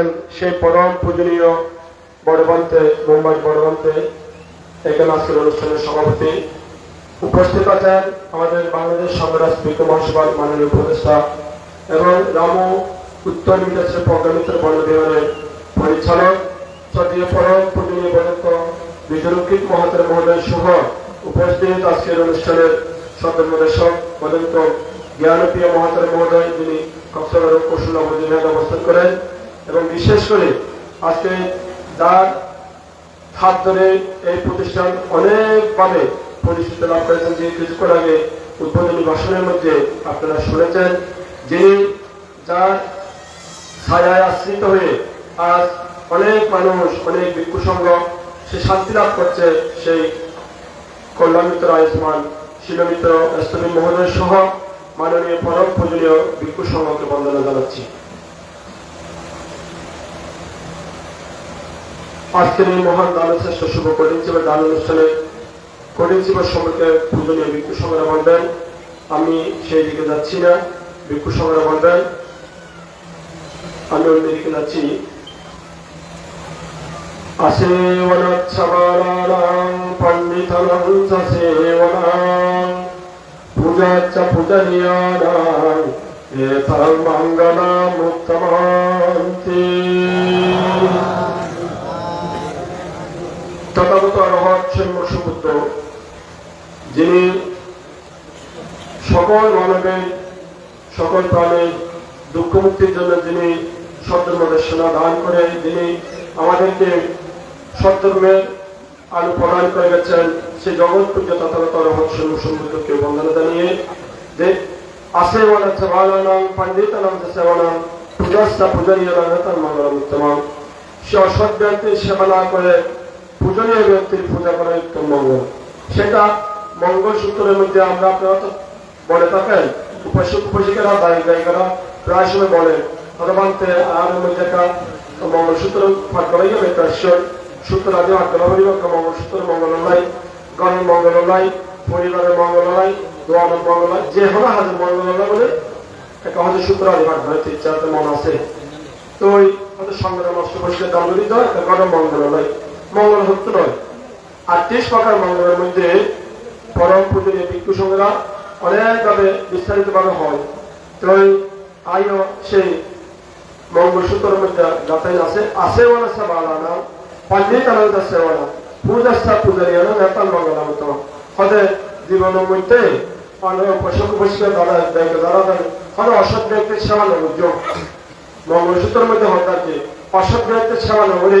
আছেন সেই পরম পূজনীয় বড়বন্তে, মুম্বাই বড়বন্তে এখানে আজকের অনুষ্ঠানের সভাপতি। উপস্থিত আছেন আমাদের বাংলাদেশ সংগ্রাস বিজ্ঞ মহাসভার মাননীয় উপদেষ্টা, এবং রামু উত্তর বিদেশের প্রজ্ঞামিত্র বনবিহারের পরিচালক সদীয় পরম পূজনীয় বদত্ত বিজরুকিত মহাতের মহোদয় সহ উপস্থিত আজকের অনুষ্ঠানের সদর্মদেশক বদন্ত জ্ঞানপ্রিয় মহাতের মহোদয়, যিনি কক্সবাজার কৌশল বিভাগে অবস্থান করেন। এবং বিশেষ করে আজকে যার হাত ধরে এই প্রতিষ্ঠান অনেকভাবে পরিচিতি লাভ করেছেন যে কিছুক্ষণ আগে উদ্বোধনী ভাষণের মধ্যে আপনারা শুনেছেন, যিনি যার ছায়ায় আশ্রিত হয়ে আজ অনেক মানুষ, অনেক ভিক্ষু সংঘ সে শান্তি লাভ করছে, সেই কল্যাণমিত্র আয়ুষ্মান শিলমিত্র এস্তমী মহোদয় সহ মাননীয় পরম পূজনীয় ভিক্ষু সংঘকে বন্দনা জানাচ্ছি। আজকের এই মহান দানের শ্রেষ্ঠ শুভ কঠিনজীবী দান অনুষ্ঠানে কঠিন কঠিনজীবীর সম্পর্কে পূজনীয় বিক্ষু সংগ্রাম বলবেন আমি সেই দিকে যাচ্ছি না বিক্ষু সংগ্রাম বলবেন আমি অন্য দিকে যাচ্ছি। আসেবনাচ্ছবালানাং পণ্ডিতানাং চ সেবনাং পূজাচ্চ পূজনীয়ানাং সন্মুখবুদ্ধ যিনি সকল মানবের সকল প্রাণীর দুঃখ মুক্তির জন্য যিনি সত্যের সেনা দান করে, যিনি আমাদেরকে সত্যমের আলু প্রদান করে গেছেন সে জগৎ পূজ্য তথাগত রহস্য সমুদ্রকে বন্দনা জানিয়ে যে বলাচ্ছে ভালানাম পণ্ডিতানাম সেবানাম, পূজাস্তা পূজনীয় রাগতার মঙ্গলম উত্তমাম। সে অসৎ ব্যক্তির সেবা না করে পূজনীয় ব্যক্তির পূজা করা উত্তম মঙ্গল। সেটা মঙ্গল সূত্রের মধ্যে আমরা আপনারা বলে থাকেন, উপাসক উপাসিকারা, দায়ী দায়িকারা প্রায় সময় বলে। ভগবানতে আর মধ্যে একটা মঙ্গলসূত্র পাঠ করাই হবে তার সূত্র আদি হইব মঙ্গলসূত্র মঙ্গল নাই, গণের মঙ্গল নাই, পরিবারের মঙ্গল নাই, দোয়ানের মঙ্গল নাই, যে হলো হাজার মঙ্গল নাই বলে একটা হয়তো সূত্র আদি পাঠ করে ইচ্ছাতে মন আছে। তো ওই সংগ্রাম বসে দান দিতে হয় গণের মঙ্গল নাই। মঙ্গল সত্য নয়। আর তেইশ প্রকার মঙ্গলের মধ্যে পরম পূজনীয় ভিক্ষু সংগ্রাম অনেকভাবে বিস্তারিত ভাবে হয়। তো ওই আইও সেই মঙ্গল মঙ্গলসূত্রের মধ্যে যাতাই আছে। আসেওয়ালা সাবালানা পণ্ডিতানন্দ সেওয়ালা পূজাস্থা পূজারিয়ানা নেতাল মঙ্গলামত হদে জীবনের মধ্যে অনেক পশু পশিকা দ্বারা দেখে দ্বারা হদে অসৎ ব্যক্তির সেবা নবুজ মঙ্গলসূত্রের মধ্যে হতে আছে অসৎ ব্যক্তির সেবা নবরে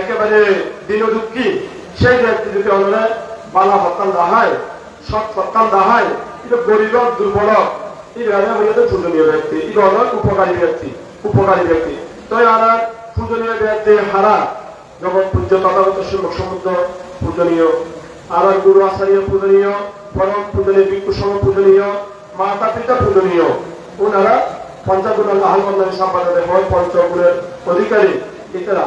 একেবারে দিন দুঃখী সেই ব্যক্তি যদি আমরা বালা হত্যান দাহায় সৎ সত্তান দাহায় এটা গরিব, দুর্বল এটা হইলে পূজনীয় ব্যক্তি এটা উপকারী ব্যক্তি উপকারী ব্যক্তি। তো আর পূজনীয় ব্যক্তি হারা জগৎ পূজ্য তথাগত শিবক সমুদ্র পূজনীয় আর গুরু আচার্য পূজনীয়, পরম পূজনীয় ভিক্ষু সম পূজনীয়, মাতা পিতা পূজনীয়, ওনারা পঞ্চাগুণ আহ্বান সম্পাদনে হয়, পঞ্চগুণের অধিকারী ইতারা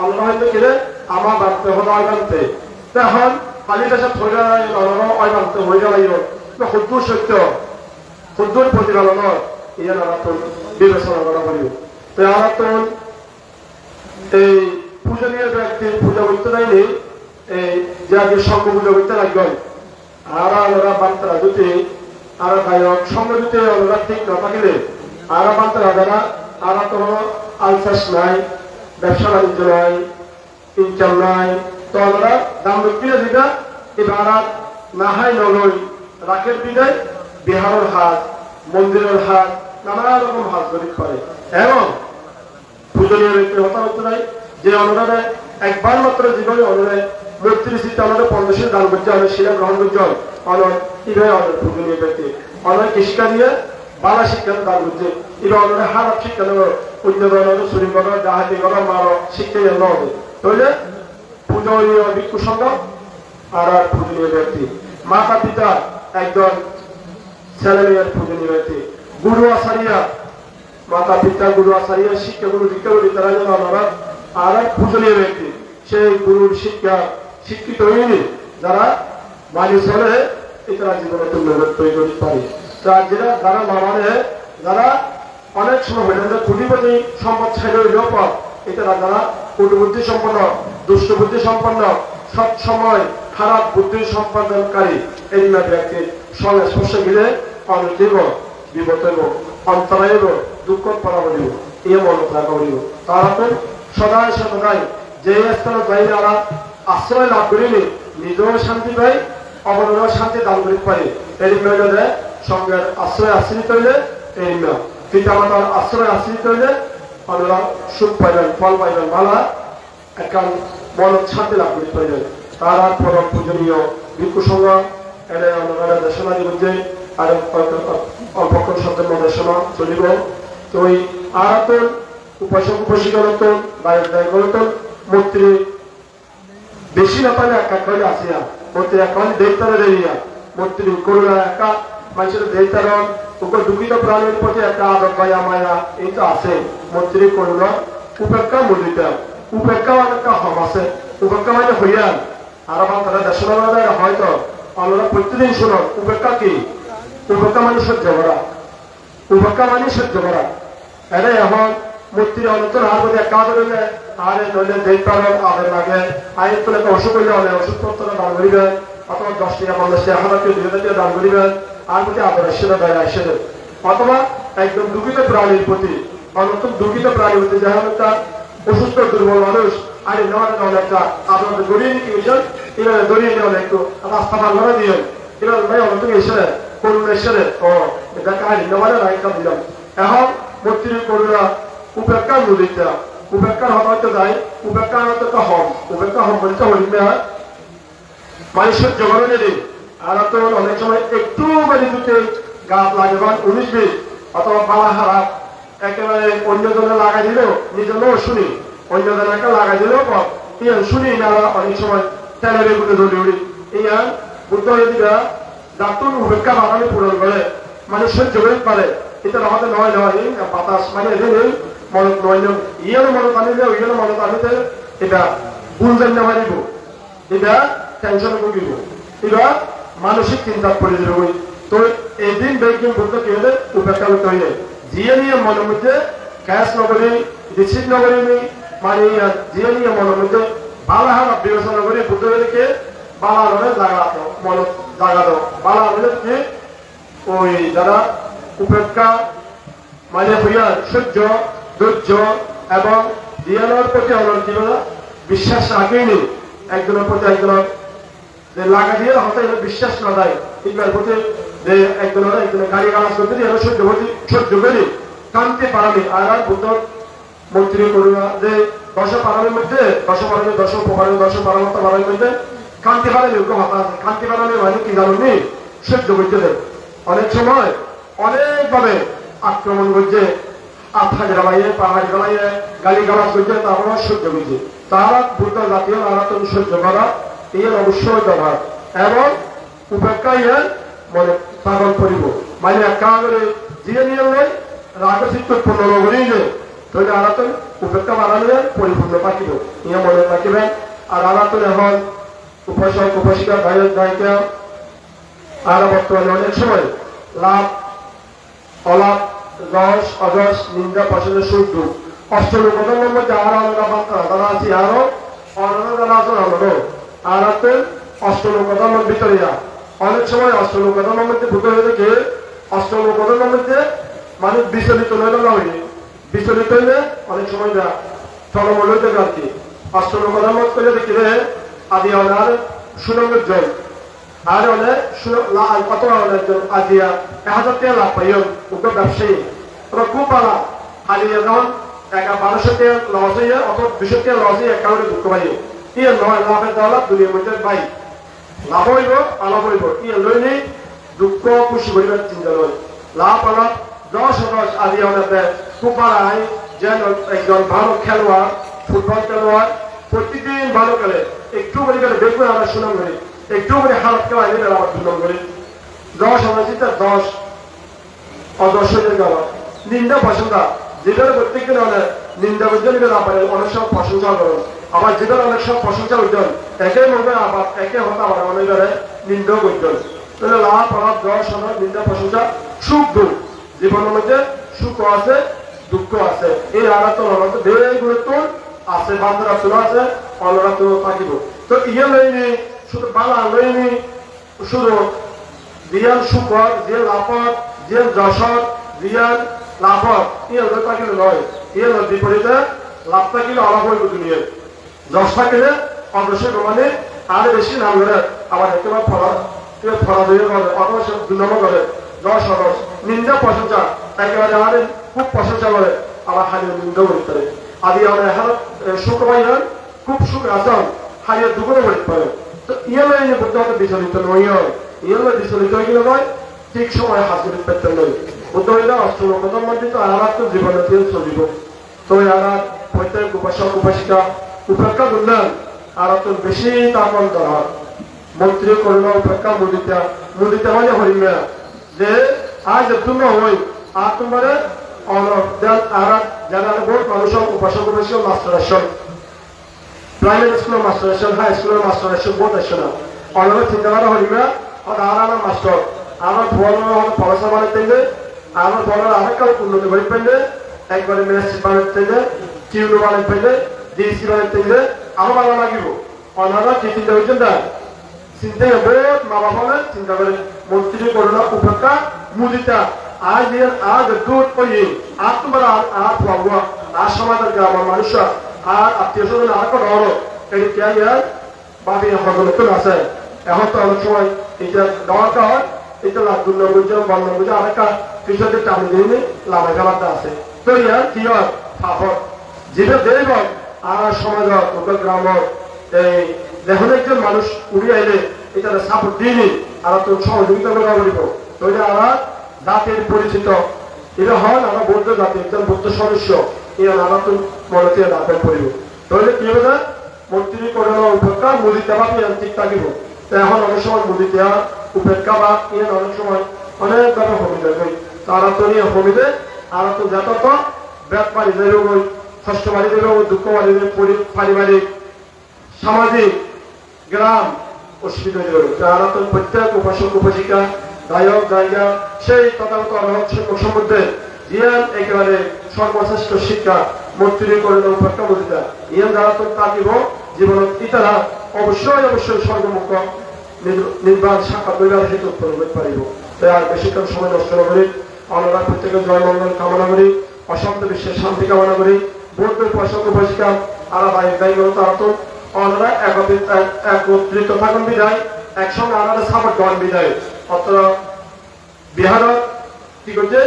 আমরা হয়তো গেলে আমা বানতে হতো আগান্তে তখন খালি দেশে থৈ অবান্ত হৈ লাগিব শুদ্ধ সত্য। তো আৰাতন এই পূজনীয় ব্যক্তির পূজা করতে নাইনি এই যে আগে সঙ্গ পূজা করতে লাগবেন আর ওরা বান্তরা যদি আর গায়ক, সঙ্গ যদি ওরা ঠিক না থাকিলে, আর বান্তরা যারা আর তো আলসাস নাই। ব্যবসা বাণিজ্য নয় ইনকাম নাই তো আমরা দাম বিক্রিয়া দিবা এবার নাহাই নলই রাখের বিদায়, বিহারের হাত মন্দিরের হাত নানা রকম হাত গরিব করে। এবং পূজনীয় ব্যক্তি হতাহত নাই, যে অনুরাধে একবার মাত্র জীবনে অনুরাধে মূর্তির স্থিতি আমাদের পঞ্চাশের দান করছে অনেক শিলা গ্রহণ করছে, অনেক কীভাবে অনেক পূজনীয় ব্যক্তি, অনেক কৃষিকা দিয়ে বালা শিক্ষা দান করছে এবার অনেক হারাপ শিক্ষা নেব ধরনের চুরি করো ডাহাতি করো মারো শিক্ষা নিয়ে হবে। তাহলে ভিক্ষু সংঘ আর আর পূজনীয় ব্যক্তি। মাতা পিতা একজন ছেলে মেয়ের পূজনীয় ব্যক্তি। গুরু আচারিয়া, মাতা পিতা, গুরু আচারিয়া শিক্ষা গুরু দীক্ষা গুরু তারা যেন আমরা আর এক পূজনীয় ব্যক্তি। সেই গুরুর শিক্ষা শিক্ষিত হয়নি যারা মানি চলে এটারা জীবনে তুল্য তৈরি করতে পারে। যেটা যারা মানে যারা অনেক সময় হয়ে যায় কোটিপতি সম্পদ ছেড়ে হইলেও পর এটারা যারা কুটবুদ্ধি সম্পন্ন, দুষ্ট বুদ্ধি সম্পন্ন, সব সময় খারাপ বুদ্ধি সম্পাদনকারী। এই ব্যক্তির সঙ্গে স্পর্শ গেলে অনুজীব বিপদ হইব, অন্তরায় হইব, দুঃখ পড়া বলিব এই বলিব তারা তো সদায় সদায় যে স্থানে যাই তারা আশ্রয় লাভ করিনি নিজেও শান্তি পাই অপরেরও শান্তি দান করিতে পারি। এই মেয়েদের সঙ্গের আশ্রয় আশ্রিত হইলে এই মেয়ে পিতা মাতার আশ্রয় আশ্রিত হইলে আমরা সুখ পাইবেন ফল পাইবেন ভালা। একান মন লাভ করিতে পাইবেন তারা পরম পূজনীয় ভিক্ষু সংঘ, এনে আমরা দেশনা দিবছে আর অল্পক্ষণ শব্দের দেশনা চলিব। তো ওই আরাতন, উপাসক উপাসিকা নতুন বায়ক দায় নতুন মূর্তি বেশি না পারে একা করে আসিয়া, মূর্তি এখন দেবতারে দেইয়া মূর্তি করুণা একা, মানুষের দেবতার উপর দুঃখিত প্রাণীর প্রতি একটা আদব মায়া মায়া তো আছে। মূর্তির করুণা উপেক্ষা মূলিতা উপেক্ষা মানে একটা হম আছে। উপেক্ষা মানে হইয়ান আর আমার তারা দেশের হয়তো আমরা প্রতিদিন শুনো, উপেক্ষা কি? উপেক্ষা মানে সহ্য করা উপেক্ষা মানে সহ্য করা এনে এখন মূর্তির অনন্তর আর বোধ একা ধরলে আর নইলে দেখতে আদের লাগে। আইন তো একটা অসুখ হইলে অনেক ওষুধপত্র দান করিবেন অথবা দশ টাকা পঞ্চাশ টাকা হাজার টাকা দান করিবেন আর প্রতি আদর আসলে দেয় আসলে অথবা একদম দুঃখিত প্রাণীর প্রতি অনন্ত দুঃখিত প্রাণীর প্রতি যেমন একটা অসুস্থ, দুর্বল মানুষ, আর নেওয়ার অনেকটা আপনাদের গড়িয়ে নিতে গেছেন এরা গড়িয়ে অনেক একটু, রাস্তা পার করে দিয়ে। এরা ভাই, অনেক এসে করুণ এসে ও কাহিনী নেওয়ার রায়টা দিলাম। এখন মূর্তির করুণা উপেক্ষা নদীটা উপেক্ষার হম হয়তো যায় উপেক্ষা একটা হম উপেক্ষা হম বলতে হইবে মানুষের জগনে নেই আর তো অনেক সময় একটু মানে দুটো গাছ লাগেবান উনিশ বিশ অথবা পালা হারাপ একেবারে অন্য জনে লাগাই দিলেও নিজেরও শুনি। অন্য জনকে লাগাই দিলেও পর ইয়ান শুনি না অনেক সময় তেলেরগুলো দৌড়ি উড়ি ইয়ান বুদ্ধ দিদা দাতুন উপেক্ষা বাগানে পূরণ করে। মানে সহ্য করতে পারে। এটা আমাদের নয় নয়। বাতাস মানে এই মনত নয় ইয়ের মনত আনিলে ইয়ের মনত আনিতে এটা গুলজান না মারিব। এটা টেনশন ভুগিব এটা মানসিক চিন্তা পড়ে যাব তো এদিন বেগিং বলতে কি হলে উপেক্ষা করতে হইলে যিয়ে নিয়ে মনের মধ্যে গ্যাস নগরী রিসিভ নগরী মানে যিয়ে নিয়ে মনের মধ্যে বালা হারা বিবেচনা করে বুদ্ধ হইলে বালা হলে জাগা মন জাগা দাও। বালা হলে কি? ওই যারা উপেক্ষা মানে হইয়া সহ্য, ধৈর্য এবং দিয়ানোর প্রতি আমার জীবনে বিশ্বাস রাখেনি একজনের প্রতি একজনের যে লাগা দিয়ে এরা বিশ্বাস না দেয় ইকবার প্রতি যে একজনের একজনের গাড়ি গালাজ করতে দিয়ে সহ্য করতে সহ্য করি কানতে পারামি আর আর বুদ্ধ মন্ত্রী করুণা, যে দশ পারামের মধ্যে, দশ পারামে দশ উপকারের দশ পারামত পারামের মধ্যে কান্তি পারামি ওরকম হতা আছে কান্তি পারামি মানে কি জানো সহ্য করতে দেয়। অনেক সময় অনেকভাবে আক্রমণ করছে, আত্মা জ্বালাইয়ে পাহাড় জ্বালাইয়ে গালি গালাজ করছে, তারপর সহ্য করছে। তারা বুদ্ধ জাতীয় আরাতন সহ্য করা এর অবশ্যই ব্যবহার। এবং উপেক্ষা মনে পাগল করিব। মানে একা করে দিয়ে নিয়ে নয় রাগচিত্ত উৎপন্ন নগরী যে, তাহলে আরাতন উপেক্ষা বানালে পরিপূর্ণ পাকিব ইয়ে মনে রাখিবেন আর আরাতন এখন উপাসক উপাসিকা গায়ক গায়িকা আর বর্তমানে অনেক সময় লাভ, অলাভ, রস অজস নিন্দা পছন্দের শুদ্ধ অষ্টম প্রথমের মধ্যে আরও আমরা তারা আছি আরও অন্য যারা আছেন আমরা আর আছেন অষ্টম প্রথমের ভিতরে অনেক সময় অষ্টম প্রথমের মধ্যে ভূত হয়ে থেকে। অষ্টম প্রথমের মধ্যে মানুষ বিচলিত হয়ে না হয়নি বিচলিত হইলে অনেক সময় যা তলমূলতে আর কি। অষ্টম মতামত করে দেখিলে আদি অনার সুনমের জল। আর অনেক কত একজন আজিয়া এক হাজার টাকা লাভ পাইও, উগ্র ব্যবসায়ী। তবে খুব ভালো হারিয়ে যখন একা বারোশো টাকা লস হয়ে অত দুশো টাকা লস হয়ে একাউন্টে দুঃখ পাইও। ইয়ে নয় লাভের দলা দুনিয়ার মধ্যে পাই লাভ হইব আলাপ হইব। ইয়ে লইনি দুঃখ, খুশি করিবার চিন্তা লয় লাভ আলাপ দশ দশ আদি অনেকে ভালো যেন একজন ভালো খেলোয়াড় ফুটবল খেলোয়াড় প্রতিদিন ভালো খেলে। একটু করে গেলে দেখবেন আমরা সুনাম করি একটু করে হালত খেলা গেলে আমার সুনাম করি দশ আমরা জিতে দশ অদর্শনের গাওয়া নিন্দা প্রশংসা যেটার প্রত্যেকদিন অনেক নিন্দা উজ্জ্বল পারে অনেক সব প্রশংসা করেন। আবার যেটার অনেক সব প্রশংসা উজ্জ্বল একে মনে আবার একে হতে আবার অনেক ধরে নিন্দা উজ্জ্বল। তাহলে লাভ, প্রভাব দশ অনেক নিন্দা প্রশংসা সুখ, দুঃখ। জীবনের মধ্যে সুখ আছে, দুঃখ আছে। এই আরাতন অনত বেড়ে গুরুত্ব আছে বান্ধরা তোলা আছে অনরা তো থাকিব। তো ইয়ে লইনি, শুধু বালা লইনি, শুধু দিয়ান সুখর যে লাভত যে যশত দিয়ান ইয়ে লোক থাকিলে নয় লোক বিপরীতে লাভ থাকিলে অলাভ হইব দুনিয়ায় যশ থাকিলে অবশ্যই মানে আর বেশি নাম করে আবার একেবারে ফলা ফলা দিয়ে করে অবশ্য দু নম্বর করে। নিন্দা প্রশংসা। একেবারে আমাদের খুব প্রশংসা করে। আবার হারিয়ে নিন্দা করতে পারে আদি আমরা এখন পাই হন খুব সুখ আসন হারিয়ে দুগুণে করতে পারে তো ইয়ে লাইনে বুদ্ধ বিচলিত নয়। ইয়ে লাই বিচলিত হয়ে গেলে নয়। ঠিক সময় হাজির পেতে নয়। বুদ্ধ হইলে অষ্টম প্রধানমন্ত্রী তো আর তো জীবনে দিয়ে চলিব। তো আর প্রত্যেক উপাসক উপাসিকা উপেক্ষা করলেন আর তো বেশি তাপন দরকার মন্ত্রী করল উপেক্ষা মুদিতা মুদিতা মানে হরিমা যে আজ তুমি হই আর তোমার আর যারা বহুত মানুষ উপাসক উপাসক মাস্টার আসন প্রাইমারি স্কুলের মাস্টার আসন হাই স্কুলের মাস্টার আসন বহুত আসন অনেক চিন্তা করা হরিমা আর আর মাস্টার আমার বড় পড়াশোনা হবে আমার বড় আরেকটা উন্নতি করে পেলে একবারে মিনিস্ট্রি বানাতে হবে টিউনো বানাতে পেলে ডিসি বানাতে হবে আমার ভালো লাগিব। অনারা কি চিন্তা করছেন না চিন্তা বহুত মা বাবা চিন্তা করে মন্ত্রী করোনা উপেক্ষা মুদিতা আজ এর, আজ দুধ ওই আর তোমার আর আর পাবো আর সমাজের গ্রামের মানুষ আর আত্মীয় স্বজন, আর কোনো ধরো এই কে ইয়ার বাবি হগলতুন আছে এখন তো অনেক সময় এটা দরকার হয়, এটা লাভ জন বান্ন নম্বর জন আরেকটা কৃষকদের টানি দিয়ে লাভাই ফেলাতে আছে। তো ইয়ার কি হয়? ফাফর যেটা দেব আর সমাজ গ্রাম এই দেখুন একজন মানুষ উড়ি আইলে এটা সাপোর্ট দিইনি আর তো সহযোগিতা করা বলিব তো এটা আমার জাতির পরিচিত। এটা হন আমরা বৌদ্ধ জাতি, একজন বৌদ্ধ সদস্য এই আমরা তো মনে থেকে দাপের তাহলে কি হবে? মন্ত্রী করোনা উপেক্ষা মুদিতে বা ঠিক থাকিব এখন অনেক সময় মুদিতে উপেক্ষা বা অনেক সময় অনেক ব্যাপার হমিদে কই তারা তো আর তো পারিবারিক, সামাজিক, গ্রাম হয়ে তারা তো প্রত্যেক উপাসক, উপাসিকা, গায়ক, গায়িকা, সেই রহস্য ইয়ান একেবারে সর্বশ্রেষ্ঠ শিক্ষা, মন্ত্রী করেন বুঝিতা ইয়ান যারা তো তাকিব জীবনত ইতারা অবশ্যই অবশ্যই সর্বমুখ নির্বাণ শাখা পরিবার হেতু পারিব। তাই আর বেশিক্ষণ সময় নষ্ট আমরা প্রত্যেকের জয় মঙ্গল কামনা করি অশান্ত বিশ্বের শান্তি কামনা করি বৌদ্ধ উপাসক উপাসিকা আরা বাইক দায়ী তারা তো অন্যরা একত্রিত থাকুন বিদায়, একসঙ্গে আলাদা সাপোর্ট দল বিদায়। অত বিহার কি করছে?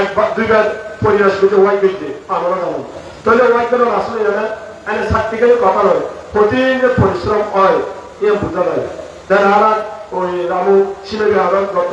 একবার দুইবার পরিবেশ করছে ওয়াই করছে আমরা কেমন? তাহলে ওয়াই কেন আসলে জানে এনে সার্টিফিকেট কথা নয়, প্রতিদিন যে পরিশ্রম হয়, এ বোঝা যায়। দেন আর ওই রামু শিবে বিহার গত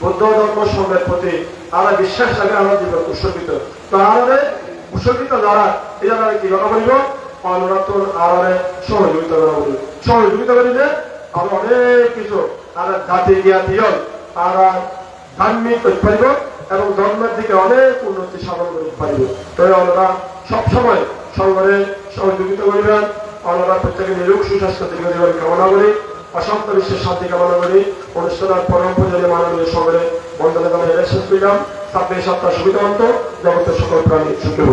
বৌদ্ধ ধর্ম সঙ্গের প্রতি আর বিশ্বাস লাগে আমার জীবন উৎসর্গিত তো আমাদের উৎসর্গিত যারা, এরা কি কথা বলিব অনরাতন আড়ালে সহযোগিতা করা বলি সহযোগিতা করিলে আমরা অনেক কিছু আর জাতি জ্ঞাতি হল আর ধার্মিক পারিব এবং ধর্মের দিকে অনেক উন্নতি সাধন করতে পারিব। তাই আমরা সবসময় সংগঠনে সহযোগিতা করিবেন আমরা প্রত্যেকে নিরোগ সুস্বাস্থ্য দীর্ঘজীবন কামনা করি। অসংখ্য বিশ্বের শান্তি কামনা করি। অনুষ্ঠানের পরম মানবীয় মাননীয় সকলে বন্দনা জানাই রেশন পেলাম ছাব্বিশ সপ্তাহ সুবিধাবন্ত জগতের সকল প্রাণী সুখী